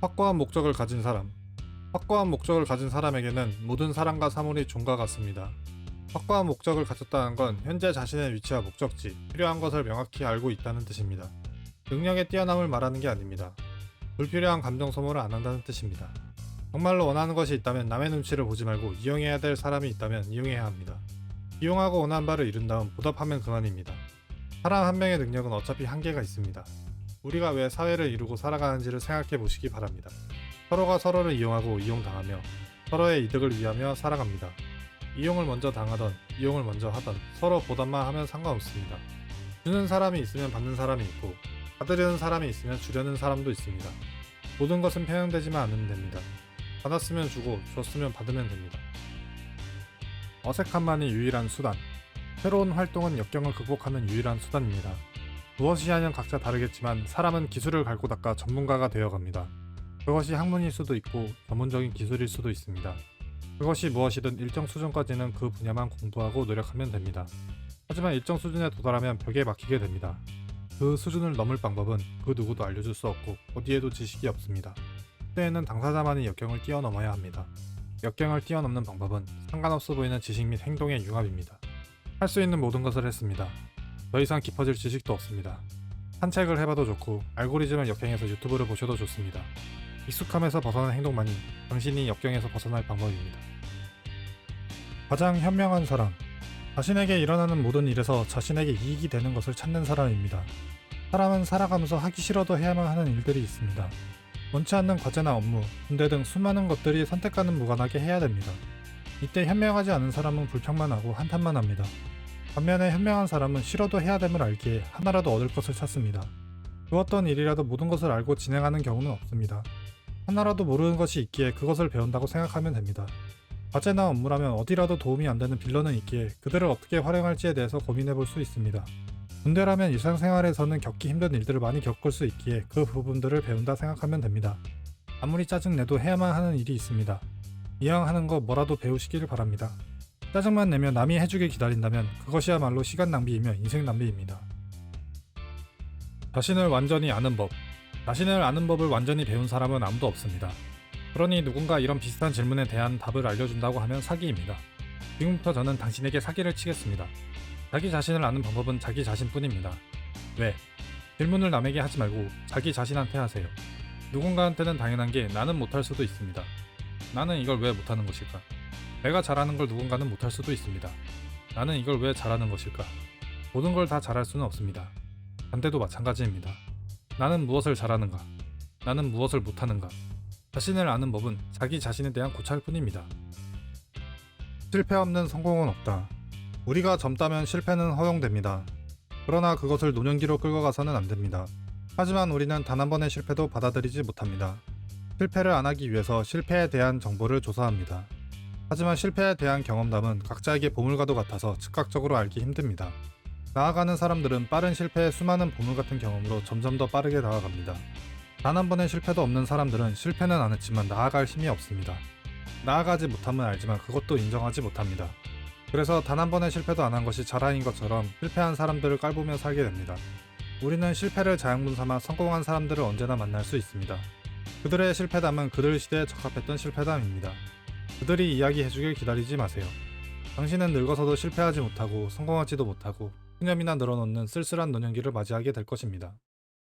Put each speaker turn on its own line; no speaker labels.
확고한 목적을 가진 사람. 확고한 목적을 가진 사람에게는 모든 사람과 사물이 종과 같습니다. 확고한 목적을 가졌다는 건 현재 자신의 위치와 목적지, 필요한 것을 명확히 알고 있다는 뜻입니다. 능력에 뛰어남을 말하는 게 아닙니다. 불필요한 감정 소모를 안 한다는 뜻입니다. 정말로 원하는 것이 있다면 남의 눈치를 보지 말고 이용해야 될 사람이 있다면 이용해야 합니다. 이용하고 원하는 바를 이룬 다음 보답하면 그만입니다. 사람 한 명의 능력은 어차피 한계가 있습니다. 우리가 왜 사회를 이루고 살아가는지를 생각해 보시기 바랍니다. 서로가 서로를 이용하고 이용당하며 서로의 이득을 위하며 살아갑니다. 이용을 먼저 당하던 이용을 먼저 하던 서로 보답만 하면 상관없습니다. 주는 사람이 있으면 받는 사람이 있고 받으려는 사람이 있으면 주려는 사람도 있습니다. 모든 것은 평행되지만 않으면 됩니다. 받았으면 주고 줬으면 받으면 됩니다. 어색함만이 유일한 수단. 새로운 활동은 역경을 극복하는 유일한 수단입니다. 무엇이 하는 각자 다르겠지만 사람은 기술을 갈고 닦아 전문가가 되어갑니다. 그것이 학문일 수도 있고 전문적인 기술일 수도 있습니다. 그것이 무엇이든 일정 수준까지는 그 분야만 공부하고 노력하면 됩니다. 하지만 일정 수준에 도달하면 벽에 막히게 됩니다. 그 수준을 넘을 방법은 그 누구도 알려줄 수 없고 어디에도 지식이 없습니다. 그때에는 당사자만이 역경을 뛰어넘어야 합니다. 역경을 뛰어넘는 방법은 상관없어 보이는 지식 및 행동의 융합입니다. 할 수 있는 모든 것을 했습니다. 더 이상 깊어질 지식도 없습니다. 산책을 해봐도 좋고 알고리즘을 역행해서 유튜브를 보셔도 좋습니다. 익숙함에서 벗어난 행동만이 당신이 역경에서 벗어날 방법입니다. 가장 현명한 사람 자신에게 일어나는 모든 일에서 자신에게 이익이 되는 것을 찾는 사람입니다. 사람은 살아가면서 하기 싫어도 해야만 하는 일들이 있습니다. 원치 않는 과제나 업무, 군대 등 수많은 것들이 선택과는 무관하게 해야 됩니다. 이때 현명하지 않은 사람은 불평만 하고 한탄만 합니다. 반면에 현명한 사람은 싫어도 해야 됨을 알기에 하나라도 얻을 것을 찾습니다. 그 어떤 일이라도 모든 것을 알고 진행하는 경우는 없습니다. 하나라도 모르는 것이 있기에 그것을 배운다고 생각하면 됩니다. 과제나 업무라면 어디라도 도움이 안 되는 빌런은 있기에 그들을 어떻게 활용할지에 대해서 고민해 볼 수 있습니다. 군대라면 일상생활에서는 겪기 힘든 일들을 많이 겪을 수 있기에 그 부분들을 배운다 생각하면 됩니다. 아무리 짜증내도 해야만 하는 일이 있습니다. 이왕 하는 거 뭐라도 배우시길 바랍니다. 짜증만 내며 남이 해주길 기다린다면 그것이야말로 시간 낭비이며 인생 낭비입니다. 자신을 완전히 아는 법. 자신을 아는 법을 완전히 배운 사람은 아무도 없습니다. 그러니 누군가 이런 비슷한 질문에 대한 답을 알려준다고 하면 사기입니다. 지금부터 저는 당신에게 사기를 치겠습니다. 자기 자신을 아는 방법은 자기 자신뿐입니다. 왜? 질문을 남에게 하지 말고 자기 자신한테 하세요. 누군가한테는 당연한 게 나는 못할 수도 있습니다. 나는 이걸 왜 못하는 것일까? 내가 잘하는 걸 누군가는 못할 수도 있습니다. 나는 이걸 왜 잘하는 것일까? 모든 걸 다 잘할 수는 없습니다. 반대도 마찬가지입니다. 나는 무엇을 잘하는가? 나는 무엇을 못하는가? 자신을 아는 법은 자기 자신에 대한 고찰 뿐입니다. 실패 없는 성공은 없다. 우리가 젊다면 실패는 허용됩니다. 그러나 그것을 노년기로 끌고 가서는 안 됩니다. 하지만 우리는 단 한 번의 실패도 받아들이지 못합니다. 실패를 안 하기 위해서 실패에 대한 정보를 조사합니다. 하지만 실패에 대한 경험담은 각자에게 보물과도 같아서 즉각적으로 알기 힘듭니다. 나아가는 사람들은 빠른 실패의 수많은 보물 같은 경험으로 점점 더 빠르게 나아갑니다. 단 한 번의 실패도 없는 사람들은 실패는 안 했지만 나아갈 힘이 없습니다. 나아가지 못함은 알지만 그것도 인정하지 못합니다. 그래서 단 한 번의 실패도 안 한 것이 자랑인 것처럼 실패한 사람들을 깔보며 살게 됩니다. 우리는 실패를 자양분 삼아 성공한 사람들을 언제나 만날 수 있습니다. 그들의 실패담은 그들 시대에 적합했던 실패담입니다. 그들이 이야기해주길 기다리지 마세요. 당신은 늙어서도 실패하지 못하고 성공하지도 못하고 푸념이나 늘어놓는 쓸쓸한 노년기를 맞이하게 될 것입니다.